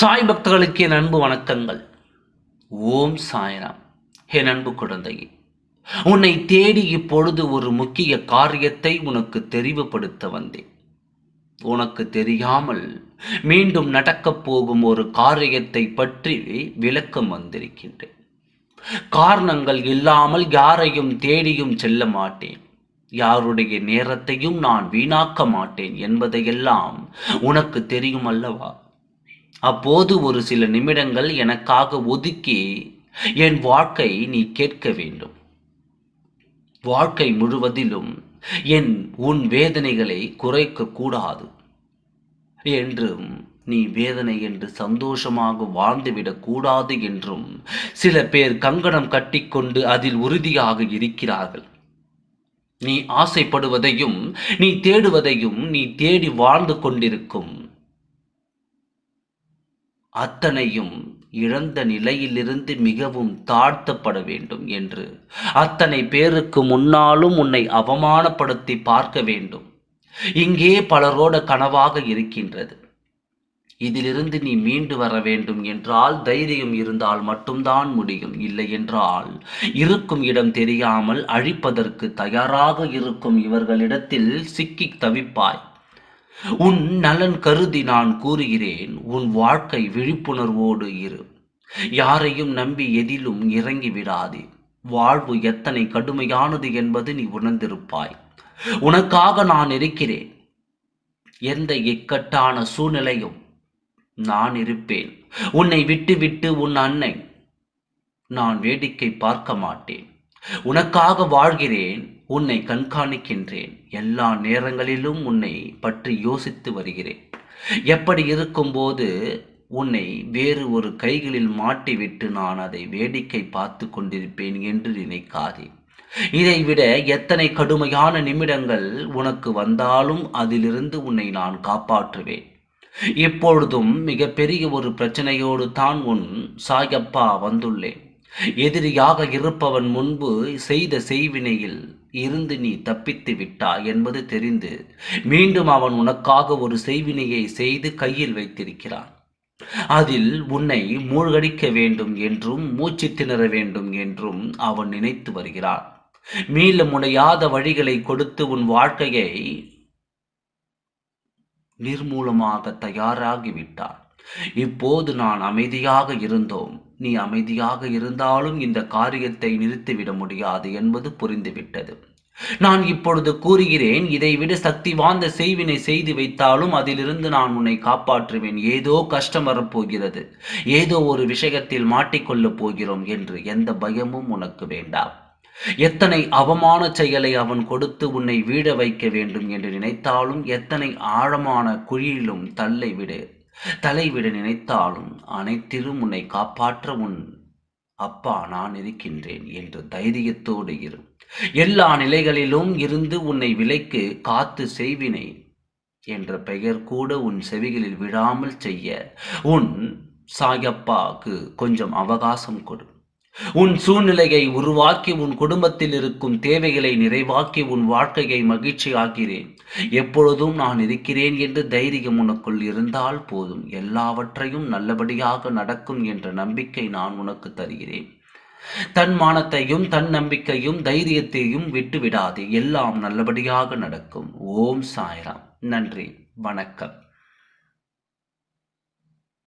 சாய் பக்தர்களுக்கு என் அன்பு வணக்கங்கள். ஓம் சாய்ராம். என் அன்பு குழந்தையே உன்னை தேடி இப்பொழுது ஒரு முக்கிய காரியத்தை உனக்கு தெரிவுபடுத்த வந்தேன். உனக்கு தெரியாமல் மீண்டும் நடக்கப் போகும் ஒரு காரியத்தை பற்றி விளக்கம் வந்திருக்கின்றேன். காரணங்கள் இல்லாமல் யாரையும் தேடியும் செல்ல மாட்டேன். யாருடைய நேரத்தையும் நான் வீணாக்க மாட்டேன் என்பதையெல்லாம் உனக்கு தெரியும் அல்லவா? அப்போது ஒரு சில நிமிடங்கள் எனக்காக ஒதுக்கி என் வாழ்க்கை நீ கேட்க வேண்டும். வாழ்க்கை முழுவதிலும் என் உன் வேதனைகளை குறைக்க கூடாது. என்றும் நீ வேதனை என்று சந்தோஷமாக வாழ்ந்துவிடக் கூடாது என்றும் சில பேர் கங்கணம் கட்டிக்கொண்டு அதில் உறுதியாக இருக்கிறார்கள். நீ ஆசைப்படுவதையும் நீ தேடுவதையும் நீ தேடி வாழ்ந்து கொண்டிருக்கும் அத்தனையும் இழந்த நிலையிலிருந்து மிகவும் தாழ்த்தப்பட வேண்டும் என்று. அத்தனை பேருக்கு முன்னாலும் உன்னை அவமானப்படுத்தி பார்க்க வேண்டும். இங்கே பலரோட கனவாக இருக்கின்றது. இதிலிருந்து நீ மீண்டு வர வேண்டும் என்றால் தைரியம் இருந்தால் மட்டும்தான் முடியும். இல்லை என்றால் இருக்கும் இடம் தெரியாமல் அழிப்பதற்கு தயாராக இருக்கும் இவர்களிடத்தில் சிக்கி தவிப்பாய். உன் நலன் கருதி நான் கூறுகிறேன் உன் வாழ்க்கை விழிப்புணர்வோடு இரு. யாரையும் நம்பி எதிலும் இறங்கி விடாதே. வாழ்வு எத்தனை கடுமையானது என்பது நீ உணர்ந்திருப்பாய். உனக்காக நான் இருக்கிறேன். எந்த இக்கட்டான சூழ்நிலையும் நான் இருப்பேன். உன்னை விட்டு விட்டு உன் அன்னை நான் வேடிக்கை பார்க்க மாட்டேன். உனக்காக வாழ்கிறேன் உன்னை கண்காணிக்கின்றேன். எல்லா நேரங்களிலும் உன்னை பற்றி யோசித்து வருகிறேன். எப்படி இருக்கும்போது உன்னை வேறு ஒரு கைகளில் மாட்டிவிட்டு நான் அதை வேடிக்கை பார்த்து கொண்டிருப்பேன் என்று நினைக்காதே. இதைவிட எத்தனை கடுமையான நிமிடங்கள் உனக்கு வந்தாலும் அதிலிருந்து உன்னை நான் காப்பாற்றுவேன். இப்பொழுதும் மிகப்பெரிய ஒரு பிரச்சனையோடு தான் உன் சாயப்பா வந்துள்ளேன். எதிரியாக இருப்பவன் முன்பு செய்த செய்வினையில் இருந்து நீ தப்பித்து விட்டாய் என்பது தெரிந்து மீண்டும் அவன் உனக்காக ஒரு செய்வினையை செய்து கையில் வைத்திருக்கிறான். அதில் உன்னை மூழ்கடிக்க வேண்டும் என்றும் மூச்சு திணற வேண்டும் என்றும் அவன் நினைத்து வருகிறான். மீள முனையாத வழிகளை கொடுத்து உன் வாழ்க்கையை நிர்மூலமாக தயாராகிவிட்டான். இப்போது நான் அமைதியாக இருந்தோம். நீ அமைதியாக இருந்தாலும் இந்த காரியத்தை நிறுத்திவிட முடியாது என்பது புரிந்துவிட்டது. நான் இப்பொழுது கூறுகிறேன் இதைவிட சக்தி வாய்ந்த செய்வினை செய்து வைத்தாலும் அதிலிருந்து நான் உன்னை காப்பாற்றுவேன். ஏதோ கஷ்டம் வரப்போகிறது. ஏதோ ஒரு விஷயத்தில் மாட்டிக்கொள்ளப் போகிறோம் என்று எந்த பயமும் உனக்கு வேண்டாம் எத்தனை அவமான செயலை அவன் கொடுத்து உன்னை வீட வைக்க வேண்டும் என்று நினைத்தாலும் எத்தனை ஆழமான குழியிலும் தள்ளை விடு. தலைவிட நினைத்தாலும் அனைத்திலும் உன்னை காப்பாற்ற உன் அப்பா நான் இருக்கின்றேன் என்று தைரியத்தோடு இரு. எல்லா நிலைகளிலும் இருந்து உன்னை விலைக்கு காத்து செய்வினை என்ற பெயர் கூட உன் செவிகளில் விழாமல் செய்ய உன் சாயப்பாக்கு கொஞ்சம் அவகாசம் கொடு. உன் சூழ்நிலையை உருவாக்கி உன் குடும்பத்தில் இருக்கும் தேவைகளை நிறைவாக்கி உன் வாழ்க்கையை மகிழ்ச்சி ஆகிறேன் எப்பொழுதும் நான் இருக்கிறேன் என்று தைரியம் உனக்குள் இருந்தால் போதும். எல்லாவற்றையும் நல்லபடியாக நடக்கும் என்ற நம்பிக்கை நான் உனக்கு தருகிறேன். தன் மானத்தையும் தன் நம்பிக்கையும் தைரியத்தையும் விட்டுவிடாது. எல்லாம் நல்லபடியாக நடக்கும். ஓம் சாய்ராம். நன்றி. வணக்கம்.